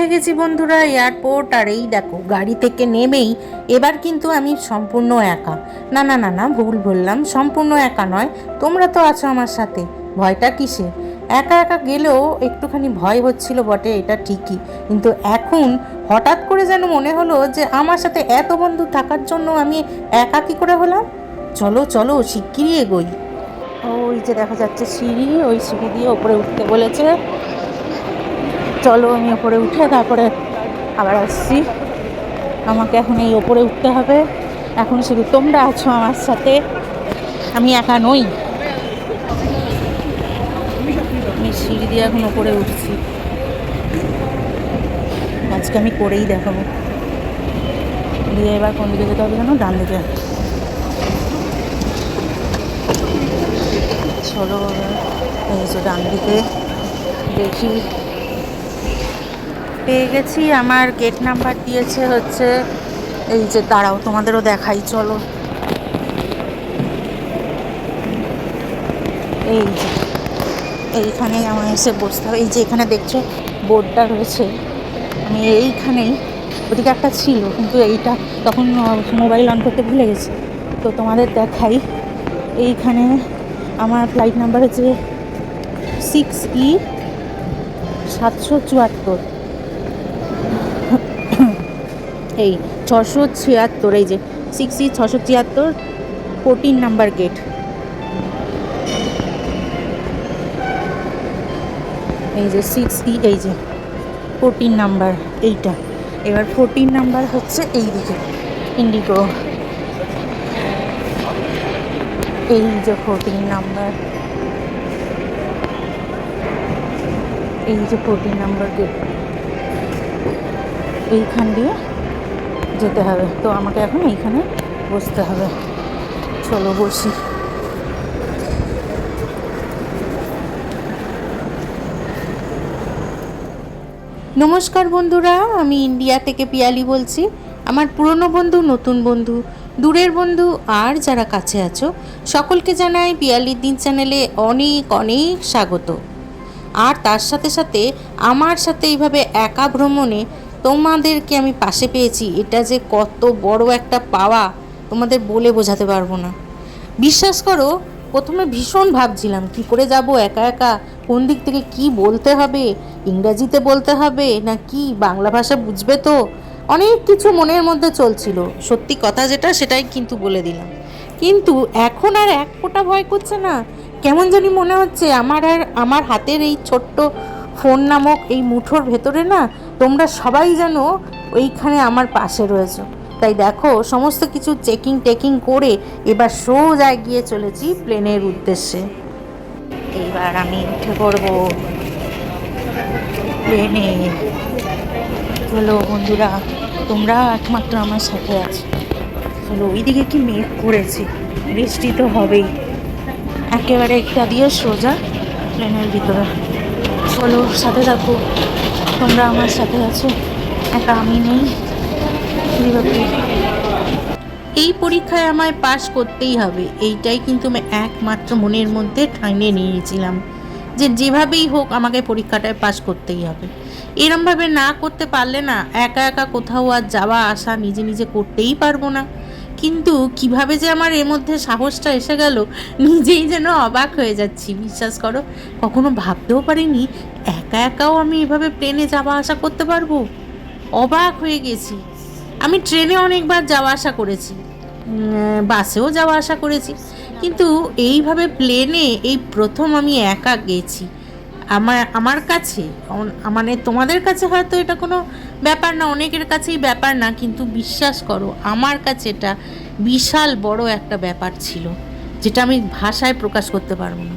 পৌঁছে গেছি বন্ধুরা এয়ারপোর্ট আর এই দেখো, গাড়ি থেকে নেমেই এবার কিন্তু আমি সম্পূর্ণ একা। না না না না, ভুল বললাম, সম্পূর্ণ একা নয়, তোমরা তো আছো আমার সাথে। ভয়টা কিসে একা একা গেলেও একটুখানি ভয় হচ্ছিল বটে, এটা ঠিকই। কিন্তু এখন হঠাৎ করে যেন মনে হলো যে আমার সাথে এত বন্ধু থাকার জন্য আমি একা কী করে হলাম? চলো চলো, শিগগিরই এগোই। ওই যে দেখা যাচ্ছে সিঁড়ি, ওই সিঁড়ি দিয়ে ওপরে উঠতে বলেছে। চলো আমি ওপরে উঠে তারপরে আবার আসছি। আমাকে এখন এই ওপরে উঠতে হবে। এখন শুধু তোমরা আছো আমার সাথে। আমি একা নই। আমি সিঁড়ি দিয়ে এখন ওপরে উঠছি। আজকে আমি করেই দেখাবো। দিয়ে এবার কোন দিকে যেতে হবে জানো? ডান দিকে। চলো এই যে ডান দিকে। দেখি পেয়ে গেছি। আমার গেট নাম্বার দিয়েছে হচ্ছে, এই যে দাঁড়াও, তোমাদেরও দেখাই, চলো। এই যে এইখানে আমার এসে বসতে হবে। এই যে এখানে দেখছ বোর্ডটা রয়েছে। আমি এইখানেই, ওদিকে একটা ছিল, কিন্তু এইটা তখন মোবাইল অন করতে ভুলে গেছি। তো তোমাদের দেখাই, এইখানে আমার ফ্লাইট নাম্বার হচ্ছে সিক্স ই সাতশো চুয়াত্তর। এই ছশো ছিয়াত্তর, এই যে সিক্স ই ছশো ছিয়াত্তর ফোরটিন নাম্বার গেট এই যে সিক্স ই এই যে ফোরটিন নাম্বার এইটা। এবার ফোরটিন নাম্বার হচ্ছে এই দিকে ইন্ডিগো এই যে ফোরটিন নাম্বার এই যে ফোরটিন নাম্বার গেট এইখান দিয়ে যেতে হবে। তো আমাকে এখন এইখানে বসতে হবে। চলো, বসি। নমস্কার বন্ধুরা, আমি ইন্ডিয়া থেকে পিয়ালি বলছি। আমার পুরনো বন্ধু, নতুন বন্ধু, দূরের বন্ধু আর যারা কাছে আছো, সকলকে জানাই পিয়ালির দিন চ্যানেলে অনেক অনেক স্বাগত। আর তার সাথে সাথে আমার সাথে এইভাবে একা ভ্রমণে তোমাদেরকে আমি পাশে পেয়েছি। এটা যে কত বড় একটা পাওয়া, তোমাদের বলে বোঝাতে পারব না। বিশ্বাস করো, প্রথমে ভীষণ ভাবছিলাম, কি করে যাব একা একা? কোন দিক থেকে কি বলতে হবে? ইংরাজিতে বলতে হবে না কি বাংলা ভাষা বুঝবে তো? অনেক কিছু মনের মধ্যে চলছিল। সত্যি কথা যেটা, সেটাই কিন্তু বলে দিলাম। কিন্তু এখন আর এক ফোঁটা ভয় করছে না। কেমন জানি মনে হচ্ছে আমার আর আমার হাতের এই ছোট্ট ফোন নামক এই মুঠোর ভেতরে না তোমরা সবাই যেন ওইখানে আমার পাশে রয়েছো। তাই দেখো, সমস্ত কিছু চেকিং টেকিং করে এবার সোজা গিয়ে চলেছি প্লেনের উদ্দেশ্যে। এইবার আমি উঠে পড়ব প্লেনে। চলো বন্ধুরা, তোমরা একমাত্র আমার সাথে আছো। চলো, ওইদিকে কি মেঘ করেছে? বৃষ্টি তো হবেই। একেবারে একটা দিয়ে সোজা প্লেনের ভিতরে। চলো, সাথে থাকো। তোমরা আমার সাথে আছো। একা আমি নেই। এই পরীক্ষায় আমায় পাশ করতেই হবে। এইটাই কিন্তু আমি একমাত্র মনের মধ্যে ঠাইনে নিয়েছিলাম যে যেভাবেই হোক আমাকে পরীক্ষাটায় পাশ করতেই হবে। এরমভাবে না করতে পারলে না একা একা কোথাও আর যাওয়া, আসা নিজে নিজে করতেই পারব না। কিন্তু কীভাবে যে আমার এর মধ্যে সাহসটা এসে গেল, নিজেই যেন অবাক হয়ে যাচ্ছি। বিশ্বাস করো, কখনো ভাবতেও পারিনি একা একাও আমি এভাবে প্লেনে যাওয়া আসা করতে পারব। অবাক হয়ে গেছি। আমি ট্রেনে অনেকবার যাওয়া আসা করেছি। বাসেও যাওয়া আসা করেছি। কিন্তু এইভাবে প্লেনে এই প্রথম আমি একা গেছি। আমার আমার কাছে মানে তোমাদের কাছে হয়তো এটা কোনো ব্যাপার না, অনেকের কাছেই ব্যাপার না, কিন্তু বিশ্বাস করো, আমার কাছে এটা বিশাল বড় একটা ব্যাপার ছিল, যেটা আমি ভাষায় প্রকাশ করতে পারব না।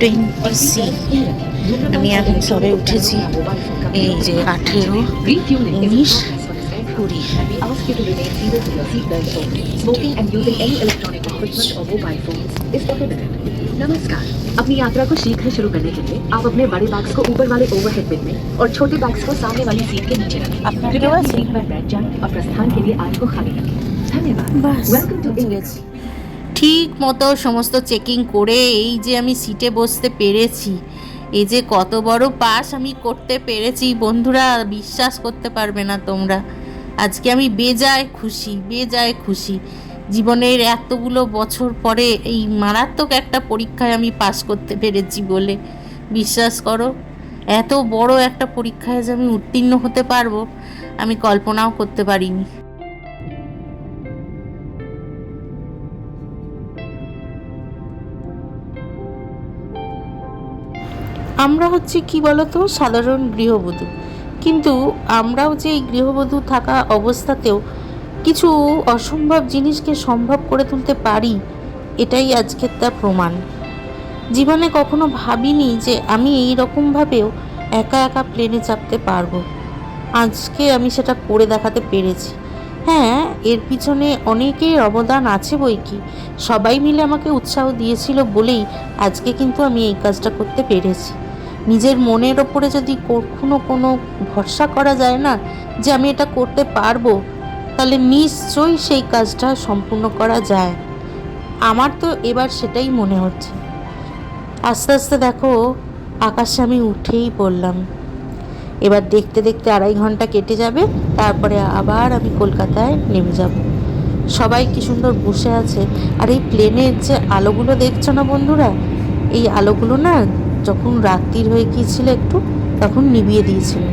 টোয়েন্টি সি আমি এখন সবে উঠেছি এই যে আঠেরো উনিশ কুড়ি Smoking and using any electronic equipment or mobile phones is prohibited. नमस्कार अपनी यात्रा को शीघ्र शुरू करने के लिए आप अपने बड़े बैग्स को ऊपर वाले ओवरहेड बिन में और छोटे बैग्स को सामने वाली सीट के नीचे रखें আপনার कृपया কেউ अपनी আছে सीट पर बैठ जाएं और प्रस्थान के लिए आज को खाली रखें धन्यवाद বাস वेलकम टू পৌঁছে গেছি ঠিক মতো সমস্ত চেকিং করে এই যে আমি সিটে বসতে পেরেছি। এই যে কত বড় পাস আমি করতে পেরেছি, বন্ধুরা, বিশ্বাস করতে পারবে না তোমরা। আজকে আমি বেজায় খুশি বেজায় খুশি। জীবনের এতগুলো বছর পরে এই মারাত্মক একটা পরীক্ষায় আমি পাশ করতে পেরেছি বলে। বিশ্বাস করো, এত বড় একটা পরীক্ষায় যে আমি উত্তীর্ণ হতে পারব, আমি কল্পনাও করতে পারিনি। আমরা হচ্ছে কি বলতো? সাধারণ গৃহবধূ। কিন্তু আমরাও যে এই গৃহবধূ থাকা অবস্থাতেও কিছু অসম্ভব জিনিসকে সম্ভব করে তুলতে পারি, এটাই আজকের তার প্রমাণ। জীবনে কখনো ভাবিনি যে আমি এই রকমভাবেও একা একা প্লেনে চাপতে পারব। আজকে আমি সেটা করে দেখাতে পেরেছি। হ্যাঁ এর পিছনে অনেকের অবদান আছে বই কি? সবাই মিলে আমাকে উৎসাহ দিয়েছিল বলেই আজকে কিন্তু আমি এই কাজটা করতে পেরেছি। নিজের মনের ওপরে যদি কখনো কোনো ভরসা করা যায় না যে আমি এটা করতে পারব, তাহলে নিশ্চয়ই সেই কাজটা সম্পূর্ণ করা যায়। আমার তো এবার সেটাই মনে হচ্ছে। আস্তে আস্তে দেখো, আকাশে আমি উঠেই পড়লাম। এবার দেখতে দেখতে আড়াই ঘণ্টা কেটে যাবে, তারপরে আবার আমি কলকাতায় নেমে যাব। সবাই কি সুন্দর বসে আছে। আর এই প্লেনের যে আলোগুলো দেখছ না বন্ধুরা, এই আলোগুলো না যখন রাত্রির হয়ে গিয়েছিল একটু, তখন নিভিয়ে দিয়েছিল।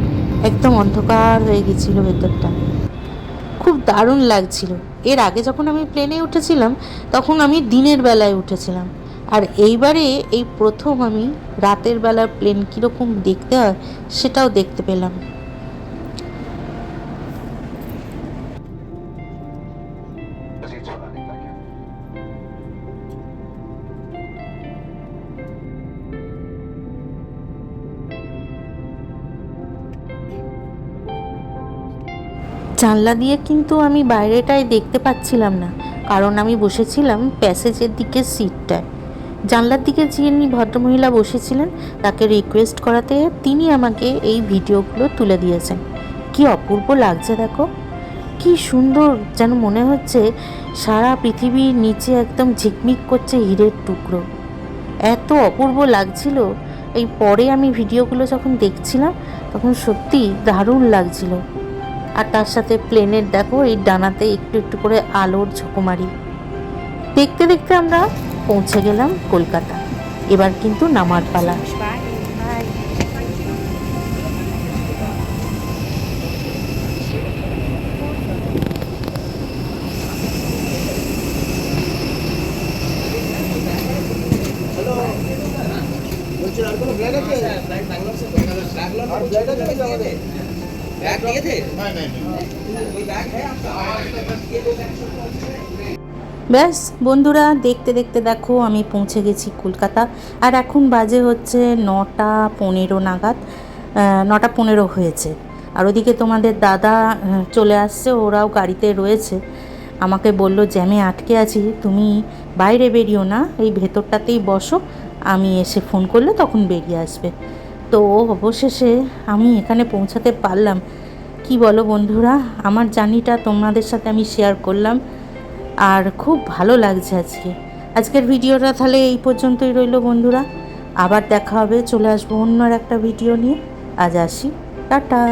একদম অন্ধকার হয়ে গিয়েছিল ভেতরটা। খুব দারুণ লাগছিল। এর আগে যখন আমি প্লেনে উঠেছিলাম, তখন আমি দিনের বেলায় উঠেছিলাম। আর এইবারে এই প্রথম আমি রাতের বেলা প্লেন কীরকম দেখতে হয়, সেটাও দেখতে পেলাম। জানলা দিয়ে কিন্তু আমি বাইরেটায় দেখতে পাচ্ছিলাম না, কারণ আমি বসেছিলাম প্যাসেজের দিকে সিটটায়। জানলার দিকে যিনি ভদ্রমহিলা বসেছিলেন, তাকে রিকোয়েস্ট করাতে তিনি আমাকে এই ভিডিওগুলো তুলে দিয়েছেন। কি অপূর্ব লাগছে দেখো। কি সুন্দর যেন মনে হচ্ছে সারা পৃথিবীর নিচে একদম ঝিকমিক করছে হীরের টুকরো। এত অপূর্ব লাগছিল। এই পরে আমি ভিডিওগুলো যখন দেখছিলাম, তখন সত্যি দারুণ লাগছিল। আর তার সাথে প্লেনের দেখো, এই ডানাতে একটু একটু করে আলোর ঝোঁকমারি। দেখতে দেখতে আমরা পৌঁছে গেলাম কলকাতা। এবার কিন্তু নামার পালা। बैग दिए थे ব্যাস বন্ধুরা দেখতে দেখতে দেখো আমি পৌঁছে গেছি কলকাতা আর এখন বাজে হচ্ছে নটা পনেরো নাগাদ আহ, নটা পনেরো হয়েছে আর ওদিকে তোমাদের দাদা আহ, চলে আসছে ওরাও গাড়িতে রয়েছে আমাকে বলল জ্যামে আটকে আছি তুমি বাইরে বেরিও না এই ভেতরটাতেই বসো আমি এসে ফোন করলে তখন বেরিয়ে আসবে তো অবশেষে আমি এখানে পৌঁছাতে পারলাম। কি বলো বন্ধুরা? আমার জার্নিটা তোমাদের সাথে আমি শেয়ার করলাম। আর খুব ভালো লাগছে আজকে। আজকের ভিডিওটা তাহলে এই পর্যন্তই রইল বন্ধুরা। আবার দেখা হবে, চলে আসব অন্য একটা ভিডিও নিয়ে। আজ আসি। টাটা!